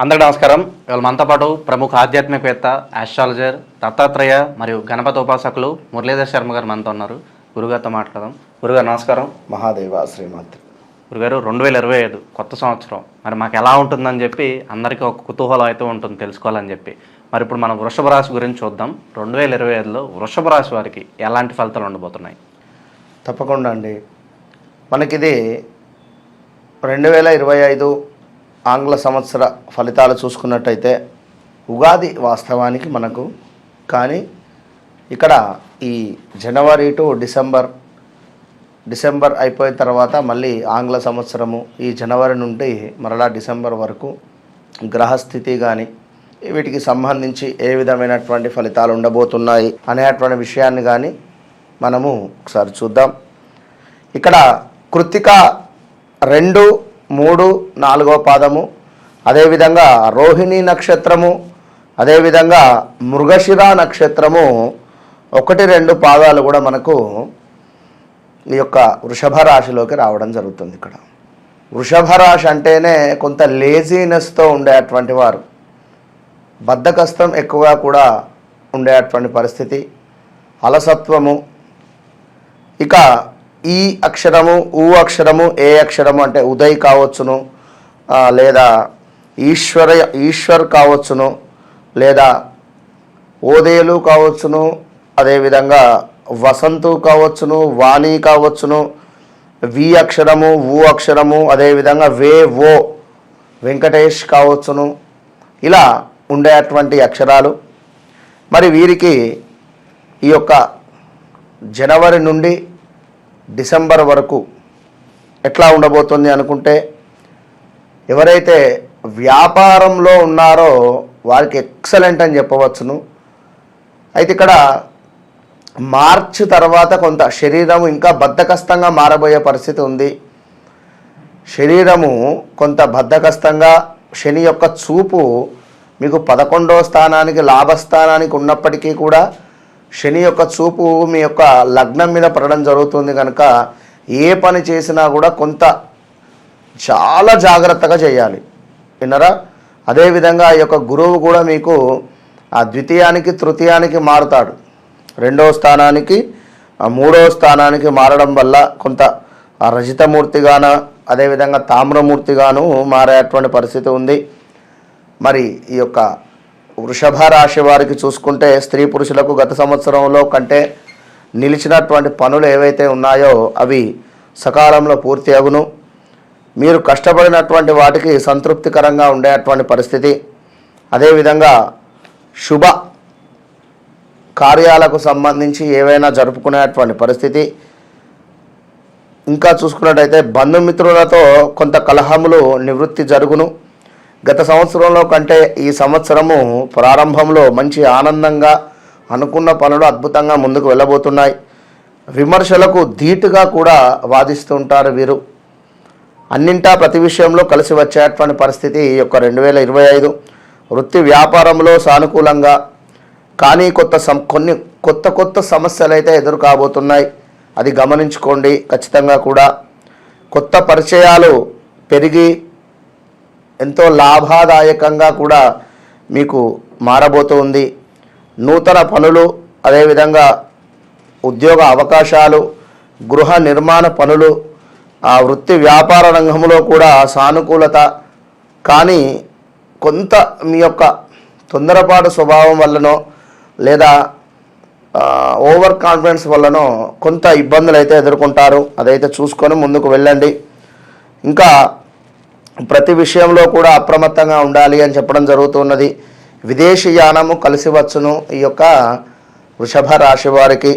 అందరికీ నమస్కారం. ఇవాళ మనతో పాటు ప్రముఖ ఆధ్యాత్మికవేత్త ఆస్ట్రాలజర్ దత్తాత్రేయ మరియు గణపతి ఉపాసకులు మురళీధర్ శర్మ గారు మనతో ఉన్నారు. గురుగారితో మాట్లాడదాం. గురుగారు నమస్కారం. మహాదేవ శ్రీమంత్ గురుగారు రెండు వేల ఇరవై ఐదు కొత్త సంవత్సరం. మరి మాకు ఎలా ఉంటుందని చెప్పి అందరికీ ఒక కుతూహలం అయితే ఉంటుంది తెలుసుకోవాలని చెప్పి. మరి ఇప్పుడు మనం వృషభ రాశి గురించి చూద్దాం. రెండు వేల ఇరవై ఐదులో వృషభ రాశి వారికి ఎలాంటి ఫలితాలు ఉండబోతున్నాయి? తప్పకుండా అండి. మనకిది రెండు వేల ఇరవై ఐదు ఆంగ్ల సంవత్సర ఫలితాలు చూసుకున్నట్టయితే ఉగాది వాస్తవానికి మనకు కానీ ఇక్కడ ఈ జనవరి టు డిసెంబర్ డిసెంబర్ అయిపోయిన తర్వాత మళ్ళీ ఆంగ్ల సంవత్సరము ఈ జనవరి నుండి మరలా డిసెంబర్ వరకు గ్రహస్థితి కానీ వీటికి సంబంధించి ఏ విధమైనటువంటి ఫలితాలు ఉండబోతున్నాయి అనేటువంటి విషయాన్ని కానీ మనము ఒకసారి చూద్దాం. ఇక్కడ కృత్తిక రెండు మూడు నాలుగో పాదము. అదేవిధంగా రోహిణి నక్షత్రము అదేవిధంగా మృగశిర నక్షత్రము. ఒకటి రెండు పాదాలు కూడా మనకు ఈ యొక్క వృషభ రాశిలోకి రావడం జరుగుతుంది ఇక్కడ. వృషభ రాశి అంటేనే కొంత లేజీనెస్తో ఉండేటువంటి వారు. బద్ధకస్తం ఎక్కువగా కూడా ఉండేటువంటి పరిస్థితి. అలసత్వము. ఇక ఈ అక్షరము ఊ అక్షరము ఏ అక్షరము అంటే ఉదయ్ కావచ్చును లేదా ఈశ్వర ఈశ్వర్ కావచ్చును లేదా ఓదేలు కావచ్చును అదేవిధంగా వసంతు కావచ్చును వాణి కావచ్చును వి అక్షరము ఊ అక్షరము అదేవిధంగా వే ఓ వెంకటేష్ కావచ్చును ఇలా ఉండేటువంటి అక్షరాలు. మరి వీరికి ఈ యొక్క జనవరి నుండి డిసెంబర్ వరకు ఎట్లా ఉండబోతుంది అనుకుంటే ఎవరైతే వ్యాపారంలో ఉన్నారో వారికి ఎక్సలెంట్ అని చెప్పవచ్చును. అయితే ఇక్కడ మార్చ్ తర్వాత కొంత శరీరం ఇంకా బద్ధకస్తంగా మారబోయే పరిస్థితి ఉంది. శరీరము కొంత బద్ధకస్తంగా శని యొక్క చూపు మీకు పదకొండవ స్థానానికి లాభస్థానానికి ఉన్నప్పటికీ కూడా శని యొక్క చూపు మీ యొక్క లగ్నం మీద పడడం జరుగుతుంది కనుక ఏ పని చేసినా కూడా కొంత చాలా జాగ్రత్తగా చేయాలి. విన్నరా? అదేవిధంగా ఈ యొక్క గురువు కూడా మీకు ఆ ద్వితీయానికి తృతీయానికి మారుతాడు. రెండవ స్థానానికి మూడవ స్థానానికి మారడం వల్ల కొంత రజితమూర్తిగాన అదేవిధంగా తామ్రమూర్తిగాను మారేటువంటి పరిస్థితి ఉంది. మరి ఈ యొక్క వృషభ రాశి వారికి చూసుకుంటే స్త్రీ పురుషులకు గత సంవత్సరంలో కంటే నిలిచినటువంటి పనులు ఏవైతే ఉన్నాయో అవి సకాలంలో పూర్తి అగును. మీరు కష్టపడినటువంటి వాటికి సంతృప్తికరంగా ఉండేటువంటి పరిస్థితి. అదేవిధంగా శుభ కార్యాలకు సంబంధించి ఏవైనా జరుపుకునేటువంటి పరిస్థితి. ఇంకా చూసుకున్నట్టయితే బంధుమిత్రులతో కొంత కలహములు నివృత్తి జరుగును. గత సంవత్సరంలో కంటే ఈ సంవత్సరము ప్రారంభంలో మంచి ఆనందంగా అనుకున్న పనులు అద్భుతంగా ముందుకు వెళ్ళబోతున్నాయి. విమర్శలకు ధీటుగా కూడా వాదిస్తుంటారు వీరు. అన్నింటా ప్రతి విషయంలో కలిసి వచ్చేటువంటి పరిస్థితి ఈ యొక్క రెండు వేల ఇరవై ఐదు. వృత్తి వ్యాపారంలో సానుకూలంగా కానీ కొత్త సం కొన్ని కొత్త కొత్త సమస్యలు అయితే ఎదురు కాబోతున్నాయి అది గమనించుకోండి ఖచ్చితంగా కూడా. కొత్త పరిచయాలు పెరిగి ఎంతో లాభదాయకంగా కూడా మీకు మారబోతుంది. నూతన పనులు అదేవిధంగా ఉద్యోగ అవకాశాలు గృహ నిర్మాణ పనులు ఆ వృత్తి వ్యాపార రంగంలో కూడా సానుకూలత. కానీ కొంత మీ యొక్క తొందరపాటు స్వభావం వల్లనో లేదా ఓవర్ కాన్ఫిడెన్స్ వల్లనో కొంత ఇబ్బందులు అయితే ఎదుర్కొంటారు. అదైతే చూసుకొని ముందుకు వెళ్ళండి. ఇంకా ప్రతి విషయంలో కూడా అప్రమత్తంగా ఉండాలి అని చెప్పడం జరుగుతున్నది. విదేశీ యానము కలిసి వచ్చును ఈ యొక్క వృషభ రాశి వారికి.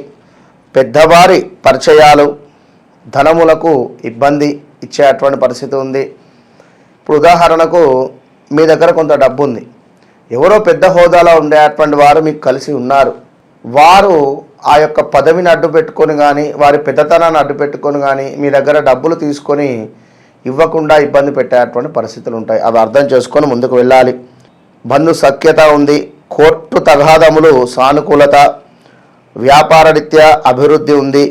పెద్దవారి పరిచయాలు ధనములకు ఇబ్బంది ఇచ్చేటువంటి పరిస్థితి ఉంది. ఇప్పుడు ఉదాహరణకు మీ దగ్గర కొంత డబ్బు ఉంది ఎవరో పెద్ద హోదాలో ఉండేటువంటి వారు మీకు కలిసి ఉన్నారు. వారు ఆ యొక్క పదవిని అడ్డు పెట్టుకొని కానీ వారి పెద్దతనాన్ని అడ్డు పెట్టుకొని కానీ మీ దగ్గర డబ్బులు తీసుకొని ఇవ్వకుండా ఇబ్బంది పెట్టేటువంటి పరిస్థితులు ఉంటాయి. అవి అర్థం చేసుకొని ముందుకు వెళ్ళాలి. బంధు సఖ్యత ఉంది. కోర్టు తగాదములు సానుకూలత వ్యాపార రీత్యా అభివృద్ధి ఉంది.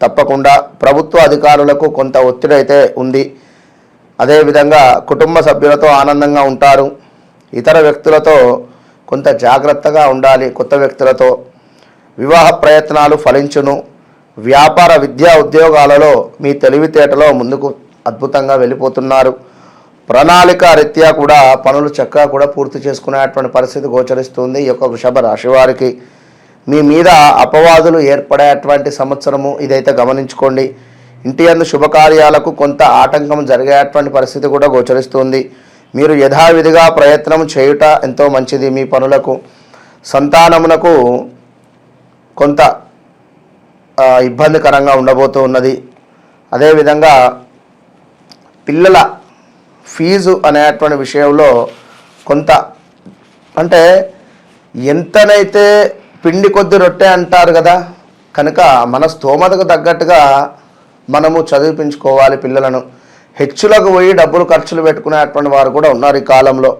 తప్పకుండా ప్రభుత్వ అధికారులకు కొంత ఒత్తిడి అయితే ఉంది. అదేవిధంగా కుటుంబ సభ్యులతో ఆనందంగా ఉంటారు. ఇతర వ్యక్తులతో కొంత జాగ్రత్తగా ఉండాలి. కొత్త వ్యక్తులతో వివాహ ప్రయత్నాలు ఫలించును. వ్యాపార విద్యా ఉద్యోగాలలో మీ తెలివితేటలో ముందుకు అద్భుతంగా వెళ్ళిపోతున్నారు. ప్రణాళిక రీత్యా కూడా పనులు చక్కగా కూడా పూర్తి చేసుకునేటువంటి పరిస్థితి గోచరిస్తుంది ఈ యొక్క వృషభ రాశి వారికి. మీ మీద అపవాదులు ఏర్పడేటువంటి సంవత్సరము ఇదైతే గమనించుకోండి. ఇంటి అందు శుభకార్యాలకు కొంత ఆటంకం జరిగేటువంటి పరిస్థితి కూడా గోచరిస్తుంది. మీరు యథావిధిగా ప్రయత్నం చేయుట ఎంతో మంచిది మీ పనులకు. సంతానమునకు కొంత ఇబ్బందికరంగా ఉండబోతూ ఉన్నది. అదేవిధంగా పిల్లల ఫీజు అనేటువంటి విషయంలో కొంత అంటే ఎంతనైతే పిండి కొద్ది రొట్టె అంటారు కదా కనుక మన స్తోమతకు తగ్గట్టుగా మనము చదివించుకోవాలి పిల్లలను. హెచ్చులకు పోయి డబ్బులు ఖర్చులు పెట్టుకునేటువంటి వారు కూడా ఉన్నారు ఈ కాలంలో.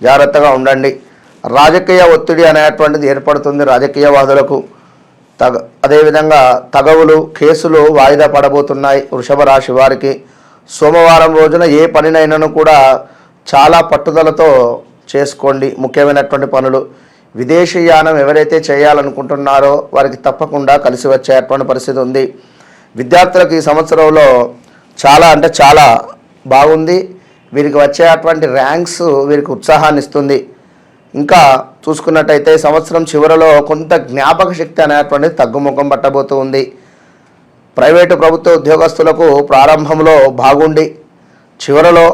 జాగ్రత్తగా ఉండండి. రాజకీయ ఒత్తిడి అనేటువంటిది ఏర్పడుతుంది రాజకీయవాదులకు. తగ అదేవిధంగా తగవులు కేసులు వాయిదా పడబోతున్నాయి వృషభ రాశి వారికి. సోమవారం రోజున ఏ పనినైనాను కూడా చాలా పట్టుదలతో చేసుకోండి ముఖ్యమైనటువంటి పనులు. విదేశీయానం ఎవరైతే చేయాలనుకుంటున్నారో వారికి తప్పకుండా కలిసి వచ్చేటువంటి పరిస్థితి ఉంది. విద్యార్థులకు ఈ సంవత్సరంలో చాలా అంటే చాలా బాగుంది. వీరికి వచ్చేటువంటి ర్యాంక్స్ వీరికి ఉత్సాహాన్ని ఇస్తుంది. ఇంకా చూసుకున్నట్టయితే సంవత్సరం చివరిలో కొంత జ్ఞాపక శక్తి అనేటువంటిది తగ్గుముఖం పట్టబోతూ ఉంది. ప్రైవేటు ప్రభుత్వ ఉద్యోగస్తులకు ప్రారంభంలో బాగుండి చివరలో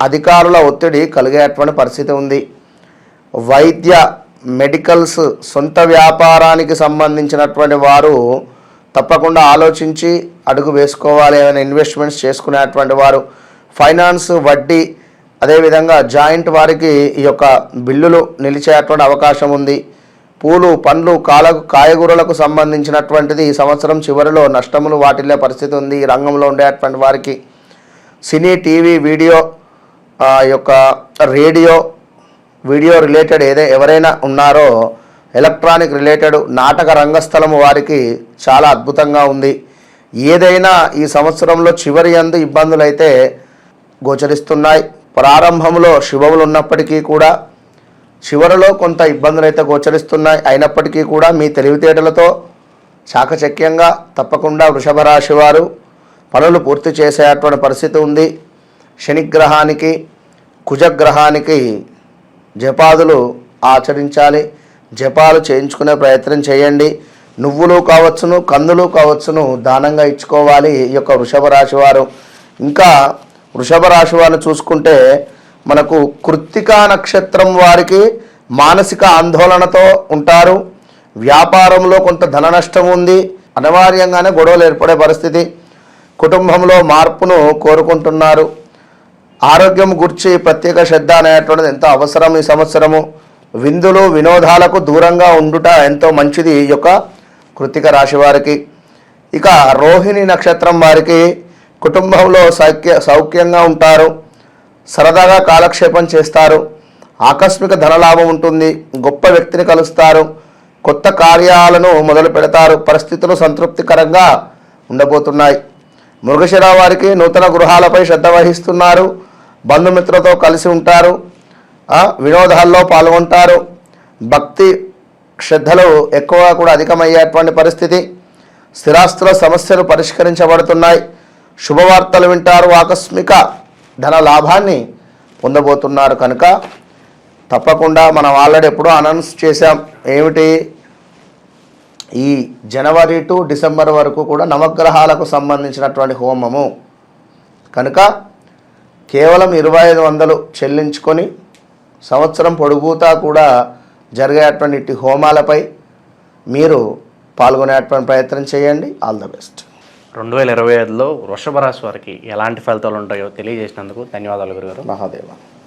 అధికారుల ఒత్తిడి కలిగేటువంటి పరిస్థితి ఉంది. వైద్య మెడికల్స్ సొంత వ్యాపారానికి సంబంధించినటువంటి వారు తప్పకుండా ఆలోచించి అడుగు వేసుకోవాలి ఏమైనా ఇన్వెస్ట్మెంట్స్ చేసుకునేటువంటి వారు. ఫైనాన్స్ వడ్డీ అదేవిధంగా జాయింట్ వారికి ఈ యొక్క బిల్లులు నిలిచేటువంటి అవకాశం ఉంది. పూలు పండ్లు కాల కాయగూరలకు సంబంధించినటువంటిది ఈ సంవత్సరం చివరిలో నష్టములు వాటిల్లే పరిస్థితి ఉంది. ఈ రంగంలో ఉండేటువంటి వారికి సినీ టీవీ వీడియో యొక్క రేడియో వీడియో రిలేటెడ్ ఏదే ఎవరైనా ఉన్నారో ఎలక్ట్రానిక్ రిలేటెడ్ నాటక రంగస్థలము వారికి చాలా అద్భుతంగా ఉంది. ఏదైనా ఈ సంవత్సరంలో చివరి అందు ఇబ్బందులు అయితే గోచరిస్తున్నాయి. ప్రారంభంలో శుభములు ఉన్నప్పటికీ కూడా చివరిలో కొంత ఇబ్బందులు అయితే గోచరిస్తున్నాయి. అయినప్పటికీ కూడా మీ తెలివితేటలతో చాకచక్యంగా తప్పకుండా వృషభ రాశి వారు పనులు పూర్తి చేసేటువంటి పరిస్థితి ఉంది. శనిగ్రహానికి కుజగ్రహానికి జపాదులు ఆచరించాలి. జపాలు చేయించుకునే ప్రయత్నం చేయండి. నువ్వులు కావచ్చును కందులు కావచ్చును దానంగా ఇచ్చుకోవాలి ఈ యొక్క వృషభ రాశి వారు. ఇంకా వృషభ రాశి వారిని చూసుకుంటే మనకు కృత్తికా నక్షత్రం వారికి మానసిక ఆందోళనతో ఉంటారు. వ్యాపారంలో కొంత ధన నష్టం ఉంది. అనివార్యంగానే గొడవలు ఏర్పడే పరిస్థితి. కుటుంబంలో మార్పును కోరుకుంటున్నారు. ఆరోగ్యం గురించి ప్రత్యేక శ్రద్ధ అనేటువంటిది ఎంతో అవసరం ఈ సంవత్సరము. విందులు వినోదాలకు దూరంగా ఉండుట ఎంతో మంచిది ఈ యొక్క కృతిక రాశి వారికి. ఇక రోహిణి నక్షత్రం వారికి కుటుంబంలో సౌఖ్య సౌఖ్యంగా ఉంటారు. సరదాగా కాలక్షేపం చేస్తారు. ఆకస్మిక ధనలాభం ఉంటుంది. గొప్ప వ్యక్తిని కలుస్తారు. కొత్త కార్యాలను మొదలు పెడతారు. పరిస్థితులు సంతృప్తికరంగా ఉండబోతున్నాయి. మృగశిర వారికి నూతన గృహాలపై శ్రద్ధ వహిస్తున్నారు. బంధుమిత్రులతో కలిసి ఉంటారు. వినోదాల్లో పాల్గొంటారు. భక్తి శ్రద్ధలు ఎక్కువగా కూడా అధికమయ్యేటువంటి పరిస్థితి. స్థిరాస్తుల సమస్యలు పరిష్కరించబడుతున్నాయి. శుభవార్తలు వింటారు. ఆకస్మిక ధన లాభాన్ని పొందబోతున్నారు కనుక తప్పకుండా మనం ఆల్రెడీ ఎప్పుడో అనౌన్స్ చేశాం. ఏమిటి? ఈ జనవరి టు డిసెంబర్ వరకు కూడా నవగ్రహాలకు సంబంధించినటువంటి హోమము. కనుక కేవలం ఇరవై ఐదు వందలు చెల్లించుకొని సంవత్సరం పొడుగుతా కూడా జరిగేటువంటి హోమాలపై మీరు పాల్గొనేటువంటి ప్రయత్నం చేయండి. All the best. రెండు వేల ఇరవై ఐదులో వృషభ రాశి వారికి ఎలాంటి ఫలితాలు ఉంటాయో తెలియజేసినందుకు ధన్యవాదాలు గురుగారు. మహాదేవ.